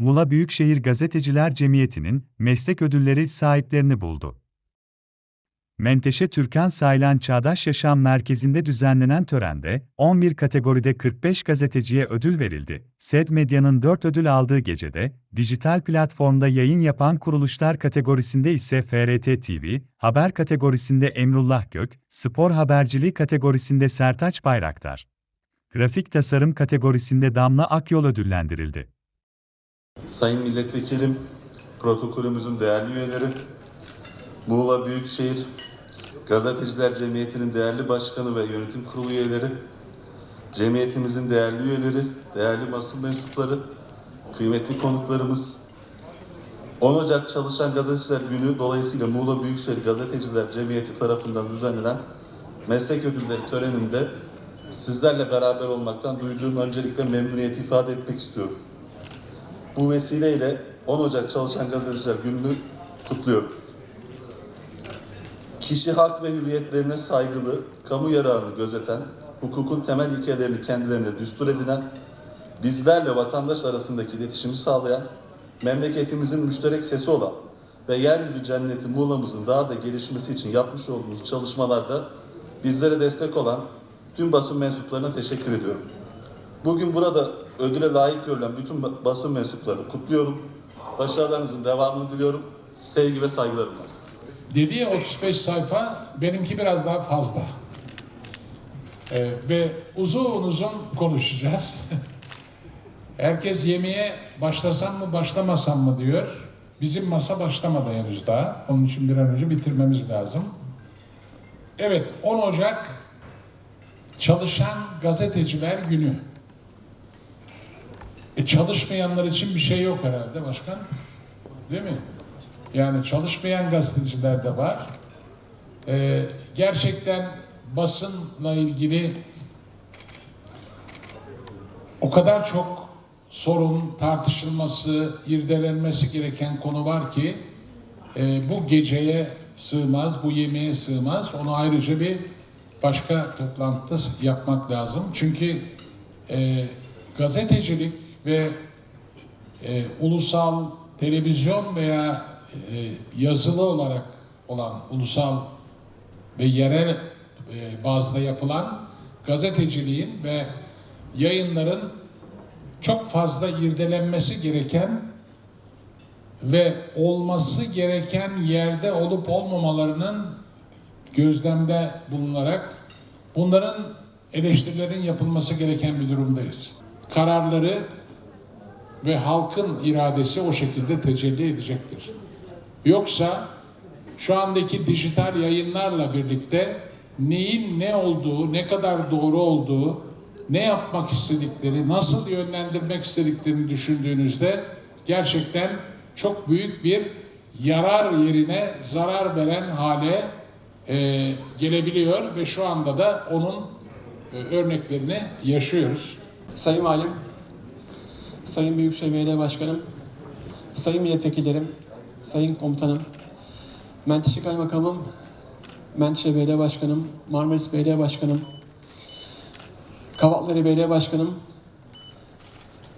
Muğla Büyükşehir Gazeteciler Cemiyeti'nin meslek ödülleri sahiplerini buldu. Menteşe Türkan Saylan Çağdaş Yaşam Merkezi'nde düzenlenen törende 11 kategoride 45 gazeteciye ödül verildi. SED Medya'nın 4 ödül aldığı gecede, dijital platformda yayın yapan kuruluşlar kategorisinde ise FRT TV, haber kategorisinde Emrullah Gök, spor haberciliği kategorisinde Sertaç Bayraktar, grafik tasarım kategorisinde Damla Akyol ödüllendirildi. Sayın Milletvekilim, protokolümüzün değerli üyeleri, Muğla Büyükşehir Gazeteciler Cemiyeti'nin değerli başkanı ve yönetim kurulu üyeleri, cemiyetimizin değerli üyeleri, değerli basın mensupları, kıymetli konuklarımız, 10 Ocak Çalışan Gazeteciler Günü dolayısıyla Muğla Büyükşehir Gazeteciler Cemiyeti tarafından düzenlenen meslek ödülleri töreninde sizlerle beraber olmaktan duyduğum öncelikle memnuniyet ifade etmek istiyorum. Bu vesileyle 10 Ocak Çalışan Gazeteciler Günü'nü kutluyorum. Kişi hak ve hürriyetlerine saygılı, kamu yararını gözeten, hukukun temel ilkelerini kendilerine düstur edinen, bizlerle vatandaş arasındaki iletişimi sağlayan, memleketimizin müşterek sesi olan ve yeryüzü cenneti Muğla'mızın daha da gelişmesi için yapmış olduğumuz çalışmalarda bizlere destek olan tüm basın mensuplarına teşekkür ediyorum. Bugün burada ödüle layık görülen bütün basın mensuplarını kutluyorum. Başarılarınızın devamını diliyorum. Sevgi ve saygılarım var. Dedi ya 35 sayfa, benimki biraz daha fazla. Ee, ve uzun uzun konuşacağız. Herkes yemeğe başlasam mı başlamasam mı diyor. Bizim masa başlamadı henüz daha. Onun için bir an önce bitirmemiz lazım. Evet 10 Ocak Çalışan Gazeteciler Günü. E, çalışmayanlar için bir şey yok herhalde başkan. Değil mi? Yani çalışmayan gazeteciler de var. Ee, gerçekten basınla ilgili o kadar çok sorun, tartışılması, irdelenmesi gereken konu var ki e, bu geceye sığmaz, bu yemeğe sığmaz. Onu ayrıca bir başka toplantıda yapmak lazım. Çünkü e, gazetecilik ve e, ulusal televizyon veya e, yazılı olarak olan ulusal ve yerel e, bazda yapılan gazeteciliğin ve yayınların çok fazla irdelenmesi gereken ve olması gereken yerde olup olmamalarının gözlemde bulunarak bunların eleştirilerin yapılması gereken bir durumdayız. Kararları ve halkın iradesi o şekilde tecelli edecektir. Yoksa şu andaki dijital yayınlarla birlikte neyin ne olduğu, ne kadar doğru olduğu, ne yapmak istedikleri, nasıl yönlendirmek istediklerini düşündüğünüzde gerçekten çok büyük bir yarar yerine zarar veren hale e, gelebiliyor ve şu anda da onun e, örneklerini yaşıyoruz. Sayın Valim, Sayın Büyükşehir Belediye Başkanım, Sayın Milletvekillerim, Sayın Komutanım, Menteşe Kaymakamım, Menteşe Belediye Başkanım, Marmaris Belediye Başkanım, Kavatları Belediye Başkanım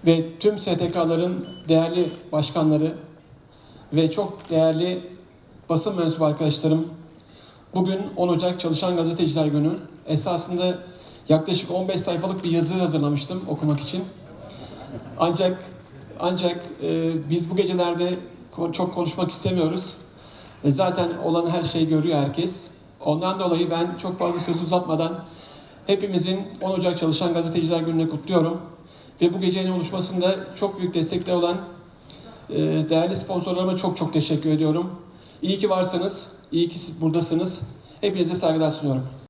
ve tüm STK'ların değerli başkanları ve çok değerli basın mensubu arkadaşlarım, bugün 10 Ocak Çalışan Gazeteciler Günü. Esasında yaklaşık 15 sayfalık bir yazı hazırlamıştım okumak için. Ancak ancak e, biz bu gecelerde çok konuşmak istemiyoruz. E, zaten olan her şeyi görüyor herkes. Ondan dolayı ben çok fazla söz uzatmadan hepimizin 10 Ocak Çalışan Gazeteciler Günü'nü kutluyorum. Ve bu gecenin oluşmasında çok büyük destekler olan e, değerli sponsorlarıma çok çok teşekkür ediyorum. İyi ki varsınız, iyi ki buradasınız. Hepinize saygılar sunuyorum.